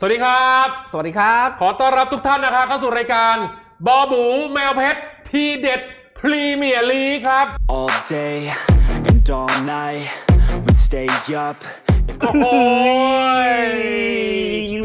สวัสดีครับ สวัสดีครับ ขอต้อนรับทุกท่านนะครับเข้าสู่รายการ บอบูแมวเพชรทีเด็ดพรีเมียร์ลีกครับ all day and all night. We'd stay up. โอ้โห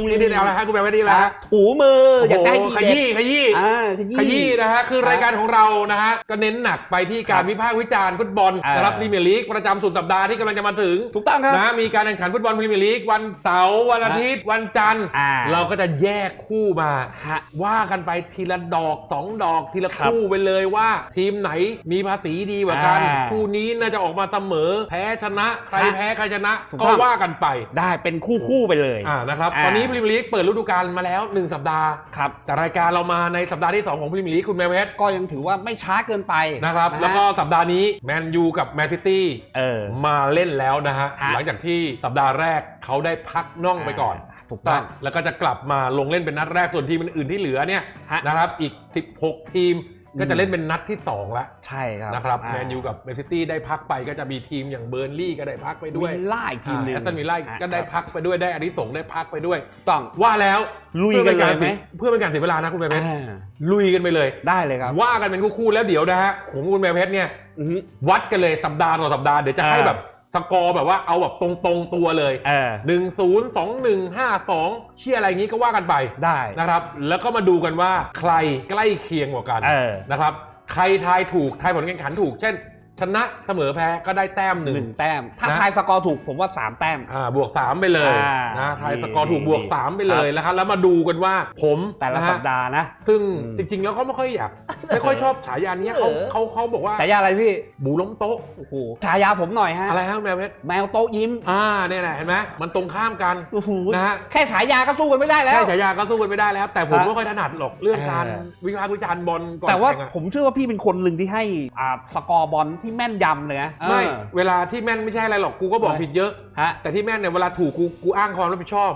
นี่นี่เอาละฮะคุณแมวไม่ดีแล้วฮะถูมืออยากได้โอ้โหขดียี้ขยี้อ่าขยี้ขยี้นะฮะคือรายการของเรานะฮะก็เน้นหนักไปที่การวิพากษ์วิจารณ์ฟุตบอลอ่าน นะครับพรีเมียร์ลีกประจำสุดสัปดาห์ที่กำลังจะมาถึงถูกต้องครับ นะมีการแข่งขันฟุตบอลพรีเมียร์ลีกวันเสาร์วันอาทิตย์วันจันทร์อ่า เราก็จะแยกคู่มา ฮะ ว่ากันไปทีละดอกสองดอกทีละครับคู่ไปเลยว่า ทีมไหนมีภาษีดีกว่ากัน อ่าคู่นี้น่าจะออกมาเสมอ แพ้ชนะ ใครฮะแพ้ใครชนะ ถูกก็ต้องว่ากันไปได้เป็นคู่คู่ๆไปเลยอ่านะครับอ่าตอนนี้พรีเมียร์ลีกเปิดฤดูกาลมาแล้ว 1 สัปดาห์ครับแต่รายการเรามาในสัปดาห์ที่ 2 ของพรีเมียร์ลีกคุณแมวเพชรก็ยังถือว่าไม่ช้าเกินไปนะครับฮแล้วก็สัปดาห์นี้แมนยูกับแมนซิตี้เออมาเล่นแล้วนะฮะฮะหลังจากที่สัปดาห์แรกเขาได้พักน่องไปก่อนถูกต้องนะแล้วก็จะกลับมาลงเล่นเป็นนัดแรกส่วนทีมอื่นๆที่เหลือเนี่ยฮะนะครับอีก 16 ทีม ก็อืจะมเล่นเป็นนัดที่2แล้วใช่ครับนะครับอ่าแมนยูกับแมนซิตี้ได้พักไปก็จะมีทีมอย่างเบอร์นลี่ก็ได้พักไปด้วยวิลล่าอีกทีมหนึงแอสตันวิลล่าอะก็ได้พักไปด้วยได้อานิสงส์ได้พักไปด้วยถูกต้องว่าแล้วลุยกันเลยไหมเพื่อเป็นการเสียเวลานะคุณแมวเพชรอ่าลุยกันไปเลยได้เลยครับ ว่ากันเป็นคู่ๆแล้วเดี๋ยวนะฮะของคุณแมวเพชรเนี่ยอือฮึวัดกันเลยสัปดาห์ต่อสัปดาห์เดี๋ยวจะให้อ่าแบบ สกอร์แบบว่าเอาแบบตรงๆตัวเลยเออหนึ่งศูนย์สองหนึ่งห้าสองเชี่ยอะไรอย่างนี้ก็ว่ากันไปได้นะครับ แล้วก็มาดูกันว่าใครใกล้เคียงกว่ากันเออนะครับ ใครทายถูกทายผลการแข่งขันถูก เช่น ชนะเสมอแพ้ก็ได้แต้มหหนึ่งนึ่งแต้ม ถ้านะ ทายสกอร์ถูกผมว่าสามแต้ม อ่าบวก 3 ไปเลยอ่านะทายดีสกอร์ถูกดีบวกดี3ไปเลยนะครับ แล้วมาดูกันว่าผมแต่ละนฮสัปดาห์นะ ซึ่งอืม จริง ๆ แล้วเขาไม่ค่อยอยากไม่ค่อยชอบฉายานี้เขาเออ เขาเขาบอกว่าฉายาอะไรพี่บูล้มโต๊ะ โอ้โหฉายาผมหน่อยฮะอะไรฮะแมวเพชรแมวโต๊ะยิ้มอ่าเนี่ยแหละเห็นไหมมันตรงข้ามกันโอ้โหนะฮะแค่ฉายาก็สู้กันไม่ได้แล้ว แค่ฉายาก็สู้กันไม่ได้แล้ว แต่ผมฮะไม่ค่อยถนัดหรอกเรื่องการเออ วิพากษ์วิจารณ์บอลก่อนแต่ว่าข่งอะ ผมเชื่อว่าพี่เป็นคนหนึ่งที่ให้อ่าสกอร์บอลที่แม่นยำเลยนะไม่เออ เวลาที่แม่นไม่ใช่อะไรหรอกกูก็บอกไม่ ผิดเยอะ ฮะ แต่ที่แม่นเนี่ยเวลาถูกกูกูอ้างความรับผิดชอบ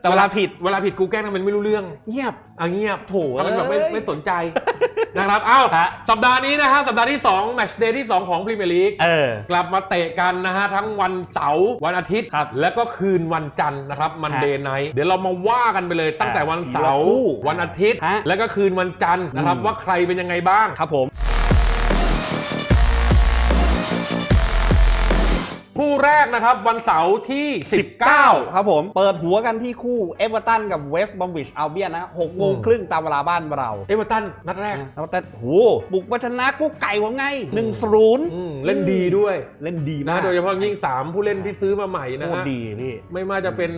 แต่เวลาผิด เวลาผิดกูแกล้งทำเป็นไม่รู้เรื่องเงียบอะเงียบโถทำเป็นแบบไม่เอ้ย ไม่สนใจ นะครับเอ้าฮะ สัปดาห์นี้นะฮะสัปดาห์ที่2แมตช์เดย์ที่ 2 ของพรีเมียร์ลีก เออ กลับมาเตะกันนะฮะ ทั้งวันเสาร์วันอาทิตย์ ครับแล้วก็คืนวันจันทร์นะครับมันเดย์ไนท์เดี๋ยวเรามาว่ากันไปเลยตั้งแต่วันเสาร์คู่วันอาทิตย์ ฮะแล้วก็คืนวันจันทร์นะครับอืม ว่าใครเป็นยังไงบ้าง ครับผม คู่แรกนะครับ วันเสาร์ที่ 19 ครับผม เปิดหัวกันที่คู่เอเวอร์ตันกับเวสต์บอมบิชอัลเบียนนะหกโมงอืมครึ่งตามเวลาบ้านเราเอเวอร์ตันนัดแรกแล้วแต่โหบุกวัฒนะกู้ไก่ผมไงหนึ่งศูนย์อืมเล่นดีด้วยเล่นดีนะมากโดยเฉพาะยิ่ง 3 ผู้เล่นที่ซื้อมาใหม่นะโคตรฮะดีพี่ไม่ว่าจะเป็น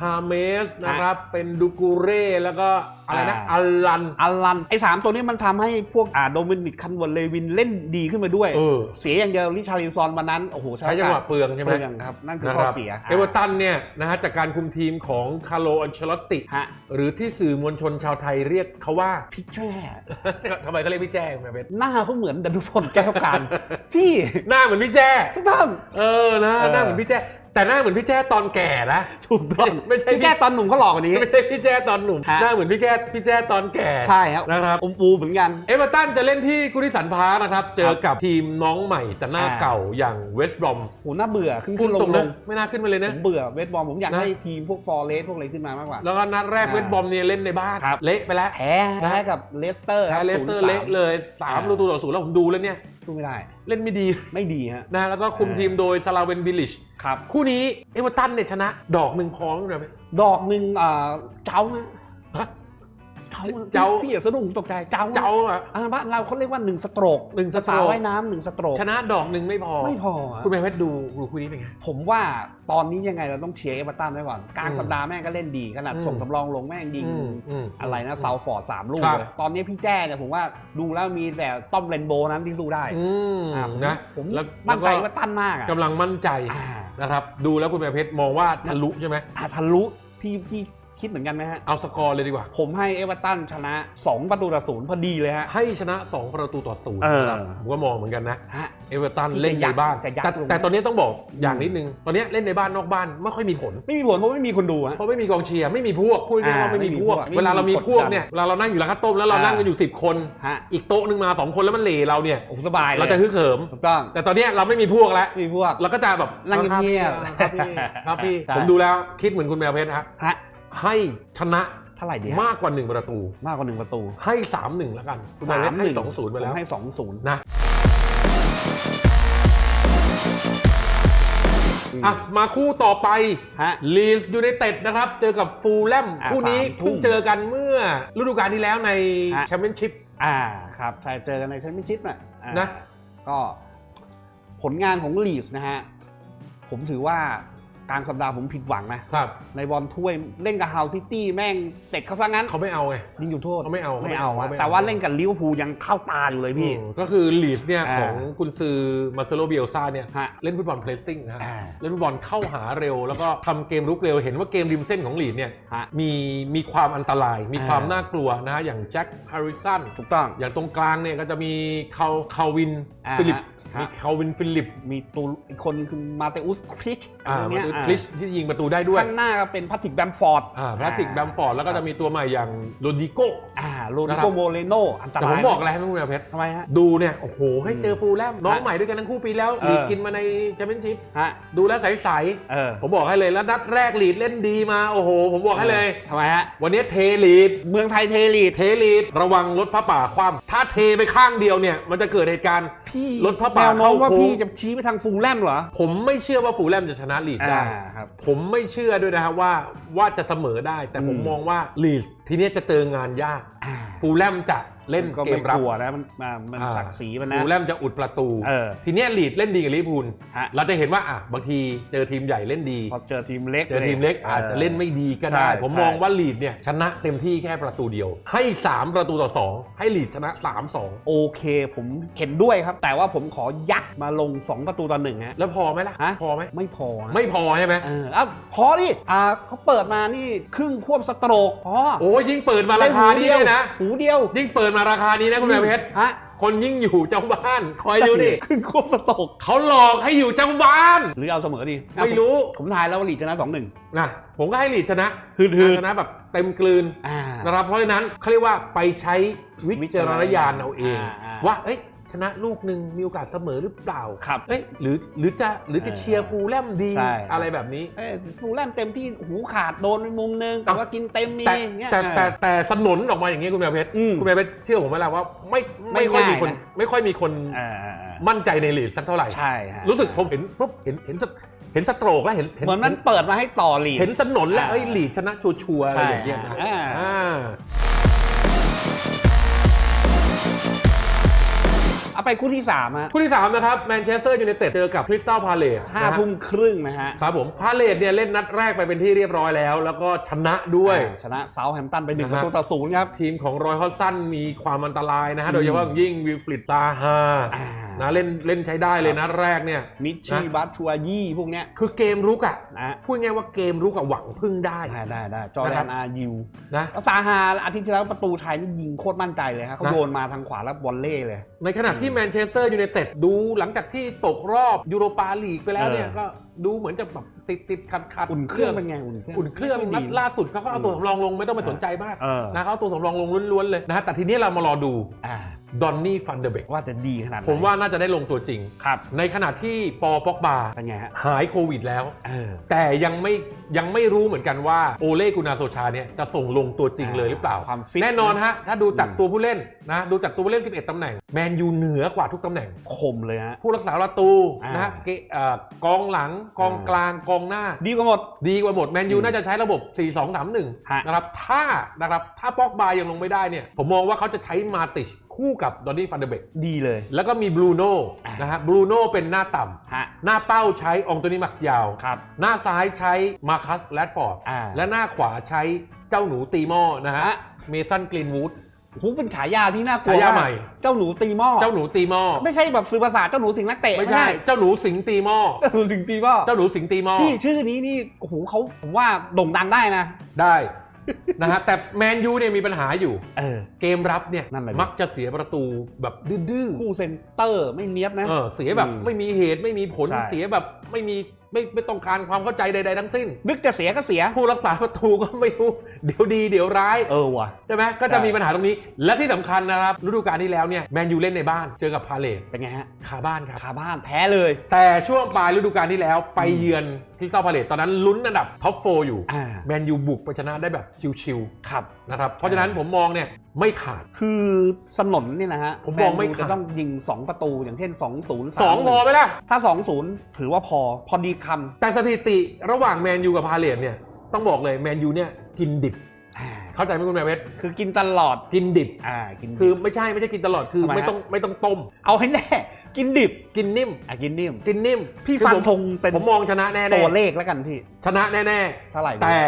ฮาเมสนะครับเป็นดูกูเร่แล้วก็อะไรนะอ่าอัลลันอัลลันไอ้สามตัวนี้มันทำให้พวกอ่าโดมินิกคันเวอร์เลวินเล่นดีขึ้นมาด้วยเออเสียอย่างเดียวริชาริซอนวันนั้นโอ้โหใช้จังหวะเปลืองใช่ไหมเปลืองครับนั่นคือนะข้คอรับเสียเอเวอร์ตันเนี่ยนะฮะจากการคุมทีมของคาร์โลอันเชลอตติฮะหรือที่สื่อมวลชนชาวไทยเรียกเขาว่าพี่แจ้ทำไมเขาเรียกพี่แจ้แม่เพชรหน้าเขาเหมือนดนุพลแก้วการพี่หน้าเหมือนพี่แจ้ทุกท่านเออนะเออหน้าเหมือนพี่แจ้ แต่หน้าเหมือนพี่แจ้ตอนแก่นะถูกต้องไม่ใช่พี่แก้ตอนหนุ่มเขาหลอกกว่านี้ ไม่ใช่พี่แจ้ตอนหนุ่มฮะ หน้าเหมือนพี่แจ้พี่แจ้ตอนแก่ใช่ครับนะครับ อมปูเหมือนกัน เอเวอร์ตันจะเล่นที่กุดิสันพาร์คนะครับ เจอกับทีมน้องใหม่แต่หน้าอ่า เก่าอย่างเวสต์บรอมโหน่าเบื่อขึ้นพูขึ้ดนลตรงงลนะงไม่น่าขึ้นมาเลยผนะ มเบื่อเวสบอมผมอยากนะ ให้ทีมพวกฟอร์เรสพวกอะไรขึ้นมามากกว่า แล้วก็นัดแรกอ่า เวสต์บรอมเนี่ยเล่นในบ้านครับเละไปแล้ว แพ้แพ้กับเลสเตอร์แพ้เลสเตอร์เละเลยสามประตูต่อศูนย์แล้วผมดูแล้วเนี่ย สู้ไม่ได้ เล่นไม่ดีไม่ดีฮะ นะ แล้วก็คุมทีมโดยซาลาเวนบิลิช ครับ คู่นี้เอเวอร์ตันเนี่ยชนะ ดอกหนึ่งพอไหมดอกหนึ่งอ่าเจ้าฮะฮะ เจ้าเจ้าพี่อย่าสะดุ้งตกใจเจ้าเจ้าอะอ่าบ้านเราเขาเรียกว่าหนึ่งสโตรกหนึ่งสโตรกภาษาว่ายน้ำหนึ่งสโตรกชนะดอกหนึ่งไม่พอไม่พออะคุณแม่เพชรดูดูคู่นี้เป็นไงผมว่าตอนนี้ยังไงเราต้องเชียร์เอเวอร์ตันไว้ก่อนกลางอืมสัปดาห์แม่งก็เล่นดีขนาดอืมส่งสำรองลงแม่งยิงอืมอืมอะไรนะเซาฟอร์ดสามลูกครับเลยตอนนี้พี่แจ้เนี่ยผมว่าดูแล้วมีแต่ต้อมเรนโบว์นั้นที่สู้ได้อืมอ่าผมนะผมแล้วมั่นใจแล้วก็ว่าตันมากอะกำลังมั่นใจอ่านะครับดูแล้วคุณแม่เพชรมองว่าทะลุใช่ไหมอะทะลุพี่พี่ คิดเหมือนกันไหมฮะ เอาสกอร์เลยดีกว่า ผมให้เอเวอร์ตันชนะ 2 ประตูต่อศูนย์พอดีเลยฮะ ให้ชนะ 2 ประตูต่อศูนย์เออนะครับผมก็มองเหมือนกันนะฮะ เอเวอร์ตันที่จะเล่นในบ้านยัดจะยัดแต่ลง แต่ตอนนี้ต้องบอกอย่างนิดนึง ตอนนี้เล่นในบ้านนอกบ้านไม่ค่อยมีผล ไม่มีผลเพราะไม่มีคนดูฮะ เพราะไม่มีกองเชียร์ไม่มีพวกพูดง่ายๆว่าอ่าไม่มีไม่มีพวกพวกเวลาเรามีไม่มีพวกกดดันเนี่ยเวลาเรานั่งอยู่ร้านข้าวต้มแล้วเราอ่านั่ นั่งกันอยู่ 10 คน ฮะอีกโต๊ะหนึ่งมาสองคนแล้วมันเหล่เราเนี่ยโอ้โหสบายลยเราจะฮึกเหิม ถูกต้องแต่ตอนเนี้ยเราไม่มีพวกแล้วมีพวกเราก็จะแบบนั่งเงียบครับพี่ครับพี่ใช่ผมดูแล้วคิดเหมือนคุณแมวเพชรฮะฮะ ให้ชนะเท่าไหร่ดีฮะมากกว่า 1 ประตู มากกว่าหนึ่งประตูให้ 3-1 แล้วกันคุณสามเล่นหให้นึ่ง2-0ไปแล้ว ผมให้สองศูนย์นะ อะ มาคู่ต่อไปฮะ ลีสยูไนเต็ดนะครับ เจอกับฟูลแลมอะคู่นี้สามทุ่มเพิ่งเจอกันเมื่อฤดูกาลที่แล้วในฮะ แชมเปี้ยนชิพ อ่าครับใช่เจอกันในแชมเปี้ยนชิพน่ะอ่านะ ก็ผลงานของลีสนะฮะ ผมถือว่า กลางสัปดาห์ผมผิดหวังนะครับในบอลถ้วยเล่นกับฮาวซิตี้แม่งเสร็จเขาซะงั้นเขาไม่เอาไงยิงอยู่โทษเขาไม่เอาไม่เอาอะเขาไม่เอาแต่ว่าเล่นกับลิเวอร์พูลยังเข้าตาอยู่เลยพี่อืมก็คือลีสเนี่ยอ่าของกุนซือมาเซโลเบียลซาเนี่ยฮะเล่นฟุตบอลเพลสซิ่งนะฮะอ่าเล่นฟุตบอลเข้าหาเร็ว แล้วก็ทำเกมรุกเร็วเห็นว่าเกมริมเส้นของลีดเนี่ยฮะมีมีความอันตราย มีอ่าความน่ากลัวนะฮะอย่างแจ็คฮาริสันถูกต้องอย่างตรงกลางเนี่ยก็จะมีคาคาวินอ่าฟิลิป ฮะมีคาวินฟิลิปมีตูอีกคนคือมาเตอุสคริชอ่าอะไรมาเงี้ยดูอ่าคริสที่ยิงประตูได้ด้วย ข้างหน้าก็เป็นพัตติกแบมฟอร์ดอ่าพลาสติกแบมฟอร์ดแล้วก็จะมีตัวใหม่อย่างโรดิโกอ่าโรดินะครัโกบโมเรโนอันตแต่ราผยมบอกอะไรให้คุณแม่เพชรทำไมฮะดูเนี่ยโอ้โหให้เจอฟูลแลมน้องฮะใหม่ด้วยกันทั้งคู่ปีแล้วเออลีดกินมาในแชมเปี้ยนชิพฮะดูแล้วใสเออๆผมบอกให้เลยแล้วนัดแรกลีดเล่นดีมาโอ้โห ผมบอกให้เลยทำไมฮะวันนี้เทลีดเมืองไทยเทลีดเทลีดระวังรถพระป่าคว่ำถ้าเทไปข้างเดียวเนี่ยมันจะเกิดเหตุการณ์พี่รถพระป่าแนวโน้มว่าเข้าโค้งพี่จะชี้ไปทางฟูลแลมเหรอผมไม่เชื่อว่าฟูลแลมจะชนะลีดได้อ่าครับผมไม่เชื่อด้วยนะครับว่าว่าจะเสมอได้ แต่ผมอืมมองว่าลีดทีเนี้ยจะเจองานยากอ่าฟูลแลมจะ เล่นก็เกไม่มรับกลัวนะมันมามันอ่าศักดิ์ศรีมันนะฟูลแลมจะอุดประตู เออทีเนี้ยลีดเล่นดีกับลิเวอร์พูลฮะ เราจะเห็นว่าอะบางทีเจอทีมใหญ่เล่นดี พอเจอทีมเล็กเจอทีมเล็กอาจจะเล่นไม่ดีก็ได้ ใช่ผมใช่มองว่าลีดเนี่ยชนะเต็มที่แค่ประตูเดียว ให้ 3 ประตูต่อ 2 ให้ลีดชนะ3โอเค ผมเห็นด้วยครับ แต่ว่าผมขอยักมาลง 2 ประตูต่อหนึ่งฮะ2แล้วพอไหมล่ะ ฮะ พอไหมไม่พอฮะไม่พอใช่ไหมเออเอ้าพอดิอ่าเขาเปิดมานี่ครึ่งควบสโตรกพอโอ้ยิ่งเปิดมาราคานี้เนี่ยนะ หูเดียว ยิ่งเปิดมาราคานี้นะคุณแม่เพชรฮะ คนยิ่งอยู่เจ้าบ้าน คอยดูดิครึ่งควบสโตรกเขาหลอกให้อยู่เจ้าบ้าน หรือเอาเสมอดีไม่รู้ ผมทายแล้วว่าลีดชนะสองหนึ่งนะผมก็ให้ลีดชนะฮืดๆชนะแบบเต็มกลืนอ่านะครับเพราะฉะนั้นเขาเรียกว่าไปใช้วิจารณญาณเอาเองอ่าอ่าว่าเอ้ย ชนะลูกหนึ่งมีโอกาสเสมอหรือเปล่าครับเอ้ยหรือหรือจะหรือจะเออเชียร์ฟูลแลมดีใช่ อะไรแบบนี้ เอ้ยฟูลแลมเต็มที่หูขาดโดนไปมุมนึงแต่ว่ากินเต็มมีแต่อย่างเงี้ยแต่แต่เออแต่สนนออกมาอย่างนี้คุณแม่เพชรอืม คุณแม่เพชรเชื่อผมไหมล่ะว่าไม่ไม่ไม่ค่อยมีง่ายคนนะ ไม่ค่อยมีคนอ่าอ่าอ่ามั่นใจในลีดสักเท่าไหร่ใช่ฮะรู้สึกผมเห็นปุ๊บเห็นเห็นสเห็นสโตรกแล้วเห็นเห็นเหมือนมันเปิดมาให้ต่อลีด เห็นสนนแล้วอ่าเอ้ยลีดชนะชัวร์ๆอะไรอย่างเงี้ยนะ ใช่อ่า อ่า เอาไปคู่ที่สามฮะ คู่ที่สามนะครับแมนเชสเตอร์ยูไนเต็ดเจอกับคริสตัลพาเลตห้าทุ่มครึ่งนะฮะ ครับผมพาเลตเนี่ยเล่นนัดแรกไปเป็นที่เรียบร้อยแล้ว แล้วก็ชนะด้วยอ่าชนะเซาท์แฮมป์ตันไปหนึ่งนะปฮะระตูต่อศูนย์ครับ ทีมของรอยฮอตสันมีความอันตรายนะฮะอืมโดยเฉพาะอย่างยิ่งวิลฟริดซาฮาอ่า นะเล่นเล่นใช้ได้เลยนัดแรกเนี่ยมิชชี่นะบัตชัวยี่พวกเนี้ยคือเกมรุกอะนะฮะพูดง่ายว่าเกมรุกอะหวังพึ่งได้ได้ได้ได้จอร์แดนะครันบอายูนะแล้วซาฮาอาทิตย์ที่แล้วประตูชัยนี่ยิงโคตรมั่นใจเลยครับเขานะโยนมาทางขวาแล้วบอลเล่เลย ในขณะที่แมนเชสเตอร์ยูไนเต็ดดูหลังจากที่ตกรอบยูโรปาลีกไปแล้วเนี่ยเออก็ดูเหมือนจะแบบติดติดขัดขัดอุ่นเครื่องเป็นไงอุ่นเครื่องอุ่นเครื่องไม่นัดดีล่าสุดเขาก็เอาตัวสำรองลงไม่ต้องไปสนใจมากเออนะเขาเอาตัวสำรองลงล้วนๆเลยนะฮะแต่ทีนี้เรามารอดูอ่า ดอนนี่ฟันเดอร์เบกว่าจะดีขนาดไหนผมว่าน่าจะได้ลงตัวจริง ครับ ในขณะที่ปอป็อกบาเป็นไงฮะ หายโควิดแล้ว เออ แต่ยังไม่ยังไม่รู้เหมือนกันว่าโอเล่กุนาโซชาเนี่ยจะส่งลงตัวจริงเลยหรือเปล่า ความฟิตแน่นอนฮะ ถ้าดูจากอืม ตัวผู้เล่นนะ ดูจากตัวผู้เล่น 11 ตำแหน่ง แมนยูเหนือกว่าทุกตำแหน่ง คมเลยฮะ ผู้รักษาประตูอ่านนะฮะเกเอ่อกองหลังกองอ่ากลางกองหน้า ดีกว่าหมด ดีกว่าหมดแมนยูอืมน่าจะใช้ระบบ 4 2 3ฮะ1นะครับ ถ้านะครับถ้าป็อกบายังลงไม่ได้เนี่ย ผมมองว่าเขาจะใช้มาติช คู่กับดอนนี่ฟันเดอร์เบกดีเลย แล้วก็มีบรูโน่อ่านนะฮะบรูโน่เป็นหน้าต่ำฮะหน้าเป้าใช้องโตนีมักซิยาว ครับ หน้าซ้ายใช้มาคัสแรดฟอร์ดอ่า และหน้าขวาใช้เจ้าหนูตีหม้อนะฮะฮะเมสันกรีนวูดโหูเป็นฉายาที่น่ากลัวฉายาากใหม่ เจ้าหนูตีหม้อเจ้าหนูตีหม้อไม่ใช่แบบสื่อภาษาทเจ้าหนูสิงห์นักเตะไม่ใช่ เจ้าหนูสิงตีหม้อเจ้าหนูสิงห์ตีหม้อเจ้าหนูสิงตีหม้อพี่ชื่อนี้นี่โอ้โหเขาผมว่าโด่งดังได้นะ ได้ นะฮะแต่แมนยูเนี่ยมีปัญหาอยู่ เออ เกมรับเนี่ยนั่นแหละดิ มักจะเสียประตูแบบดื้อคู่เซนเตอร์ไม่เนี้ยบนะ ๆเออเสียแบบอืมไม่มีเหตุไม่มีผลใช่ เสียแบบไม่มี ไม่ไม่ต้องการความเข้าใจใดๆทั้งสิ้น นึกจะเสียก็เสีย ผู้รักษาประตูก็ไม่รู้ เดี๋ยวดีเดี๋ยวร้ายเออว่ะใช่ไหมก็จะใช่มีปัญหาตรงนี้ และที่สำคัญนะครับฤดูกาลที่แล้วเนี่ยแมนยูเล่นในบ้านเจอกับพาเลทเป็นไงฮะคาบ้านครับ คาบ้านแพ้เลย แต่ช่วงปลายฤดูกาลที่แล้วไปอืมเยือนคริสตัลพาเลตตอนนั้นลุ้นอันดับท็อปโฟอยู่อ่า แมนยูบุกไปชนะได้แบบชิวครับ ๆนะครับเพราะฉะนั้นผมมองเนี่ยไม่ขาด คือสนนเนี่ยนะฮะผมมองไม่แยูขาดจะต้องยิง 2 ประตูอย่างเช่น 2 0สองพอไหมล่ะ ถ้า 2-0 ถือว่าพอ พอดีคแต่สถิติระหว่างแมนยูกับพาเลตเนี่ยต้องบอกเลยแมนยูเนี่ยกินดิบำอ่าเข้าใจไหมคุณแมวเพชรคือกินตลอด กินดิบ อ่า กินดิบ คือไม่ใช่ไม่ใช่กินตลอดคือทำไมฮะ ไม่ต้องไม่ต้องต้ม เอาให้แน่ กินดิบ กินนิ่ม อะ กินนิ่ม กินนิ่มพี่คือฟันผมธงเป็นผมมองชนะแน่ๆตัวเลขแล้วกันพี่ชนะแน่เท่าไหร่ๆดีแต่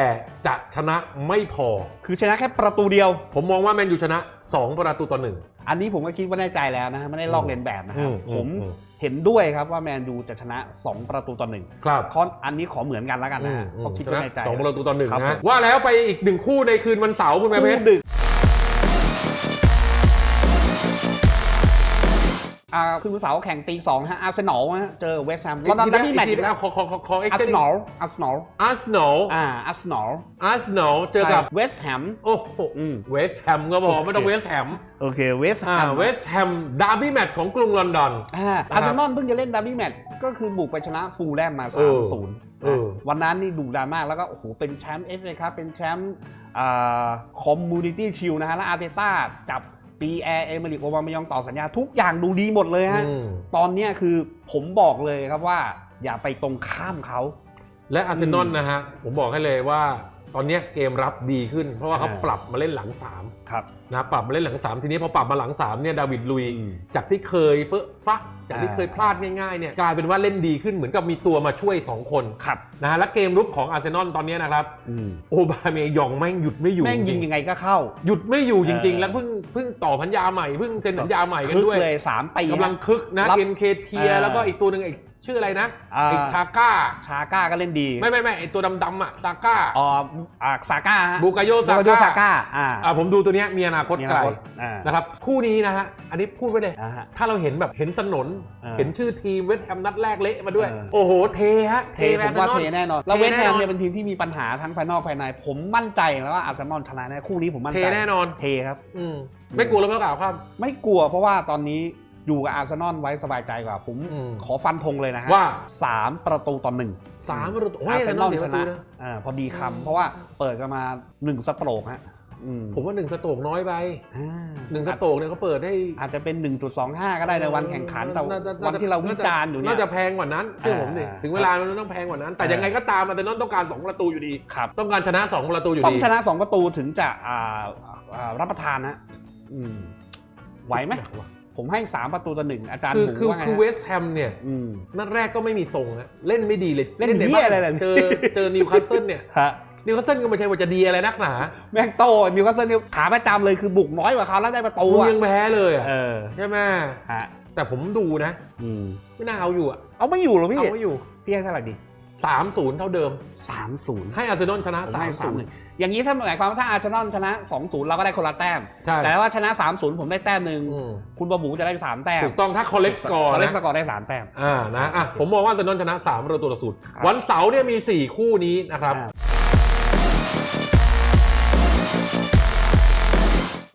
จะชนะไม่พอ คือชนะแค่ประตูเดียว ผมมองว่าแมนยูชนะ 2 ประตูต่อหนึ่ง อันนี้ผมก็คิดว่าแน่ใจแล้วนะฮะไม่ได้ลอกเลียนแบบนะครับอืมอืมผมอืมเห็นด้วยครับว่าแมนยูจะชนะ 2 ประตูต่อหนึ่งครับเพราะอันนี้ขอเหมือนกันแล้วกันนะฮะอืมเพราะคิดชว่านะในใจสองประตูต่อหนึ่งครับนะผมว่าแล้วไปอีกหนึ่งคู่ในคืนวันเสาร์คุณแมวเพชรคู่ดึก อ่าคือวันเสาร์แข่งตีสองนะฮะอาร์เซนอลฮะเจอเวสต์แฮมลอนดอนดับบี้แมตช์อีอีกกแล้แล้ววขอขอขอขอเอ็กอาร์เซเซนนอลอาร์เซนอลอาร์เซนอลอ่าอาร์เซนอลอาร์เซนอลเจอกับเวสต์แฮมโอ้โหอืมเวสต์แฮมก็พอไม่ต้องโอเวเคสต์แฮมโอเคเวสต์แฮอ่ามเวสต์แฮมดาร์บี้แมตช์ของกรุงลอนดอนอ่าอาร์เซนอลเพิ่งจะเล่นดับบี้แมตช์ก็คือบุกไปชนะฟูลแลมมาเออ3-0เออวันนั้นนี่ดูดามากแล้วก็โอ้โหเป็นแชมป์เอฟเอครับเป็นแชมป์อ่าคอมมูนิตี้ชิลนะฮะแล้วอาร์เตต้าจับ ปีแอร์เอเมริกโอบามายองต่อสัญญาทุกอย่างดูดีหมดเลยฮะ อืม ตอนเนี้ยคือผมบอกเลยครับว่า อย่าไปตรงข้ามเขา และอาร์เซนอลนะฮะ ผมบอกให้เลยว่า ตอนเนี้ยเกมรับดีขึ้น เพราะว่าเขาอ่าปรับมาเล่นหลังครับ3นะปรับมาเล่นหลัง 3 ทีนี้พอปรับมาหลัง3เนี่ยดาวิดลุยอืมจากที่เคยเฟอะฟักจากที่อ่าเคยพลาดง่ายๆเนี่ยกลายเป็นว่าเล่นดีขึ้นเหมือนกับมีตัวมาช่วย 2 คนครับนะฮะและเกมรุกของอาร์เซนอลตอนเนี้ยนะครับอืมโอบาเมยองแม่งหยุดไม่อยู่แม่งยิงจริยังไงก็เข้า หยุดไม่อยู่จริงๆเออแล้วเพิ่งเพิ่งต่อสัญญาใหม่เพิ่งเซ็นสัญญาใหม่กันคึกด้วยเลยสามปีกำลังคึกนะรับเอ็นเคเทียเออแล้วก็อีกตัวหนึ่งไอ้ชื่ออะไรนะอ่า ไอ้ชาก้า ชาก้าก็เล่นดีไม่ไม่ไม่ไอ้ตัวดำๆอะซาก้า อ๋ออ่าซาก้าฮะบูกาโยบูซากาโยก้าซาก้าอ่าอ่าผมดูตัวเนี้ยมีอนาคตมีอไกลนาคตอ่านะครับคู่นี้นะฮะอันนี้พูดไว้เลย อ่าฮะ ถ้าเราเห็นแบบเห็นสนน เออเห็นชื่อทีมเวสต์แฮมนัดแรกเละมาด้วย เออ โอ้โห เทฮะ เทผมว่าแอร์ซนอลเทแน่นอน แล้วเทเวสต์แฮแน่มนอนเนี่ยเป็นทีมที่มีปัญหาทั้งภายนอกภายใน ผมมั่นใจแล้วว่าอาร์เซนอลชนะแน่คู่นี้ผมมั่นเทใจแน่นอน เทครับ อืมไม่กลัวแล้วไม่กล่าวครับ ไม่กลัวเพราะว่าตอนนี้ อยู่กับอาร์เซนอลไว้สบายใจกว่า ผมอืมขอฟันธงเลยนะฮะว่าสามประตูต่อหนึ่งสามประตูโอ้ยอาร์เซนอลเสียชประตูนะนะอ่าพอดีคำเพราะว่าเปิดกันมาหนึ่งสโตรกฮะอืมผมว่าหนึ่งสโตรกน้อยไปอ่าหนึ่งสโตรกเนี่ยเขาเปิดให้อาจจะเป็น 1.25 ก็ได้ในวันแข่งขันแต่าจะวันที่เราวิจารณ์อยู่เนี่ยน่าจะแพงกว่านั้นเชื่อผมดิอ่าถึงเวลามันต้องแพงกว่านั้น แต่อ่ายัยังไงก็ตามอาร์เซนอลต้องการสองประตูอยู่ดีครับต้องการชนะสองประตูอยู่ต้องดีชนะ 2 ประตูถึงจะอ่าอ่ารับประทานนะอืมไหวไหม ผมให้ 3 ประตูต่อหนึ่งอาจารย์คือหมูคือว่าไงคือฮะเวสต์แฮมเนี่ย อืม นัดแรกก็ไม่มีทรงนะเล่นไม่ดีเลยเล่นใเหี้ยอะไรล่ะ เจอเจอนิวคาสเซิลเนี่ยฮะนิวคาสเซิลก็ไม่ใช่ว่าจะดีอะไรนักหนาแม่งโตนิวคาสเซิลนี่ขาประจำเลยคือบุกน้อยกว่าเขาแล้วได้ประตูมึงอะยังแพ้เลยอะเออใช่ไหมฮะแต่ผมดูนะ อืมไม่น่าเอาอยู่อะเอาไม่อยู่หรอพี่เอาไม่อยู่ พี่ให้เท่าไหร่ดี สามศูนย์เท่าเดิม สามศูนย์ให้อาร์เซนอลชนะ ผมสาให้มสาศูมนหนึ่ย์งอย่างนี้ถ้าหมายความว่าถ้าอาร์เซนอลชนะสองศูนย์เราก็ได้คนละแต้ม ใช่แต่ว่าชนะสามศูนย์ผมได้แต้มหนึ่งอืมคุณบะหมูจะได้สามแต้มถูกต้องถ้าคอลเลกสกอร์เล็กนะสกอร์ได้สามแต้ม อ่านะอะผมมองว่าอาร์เซนอลชนะ3ประตูต่อศูนย์ครับวันเสาร์เนี่ยมี 4 คู่นี้นะครับ อ่า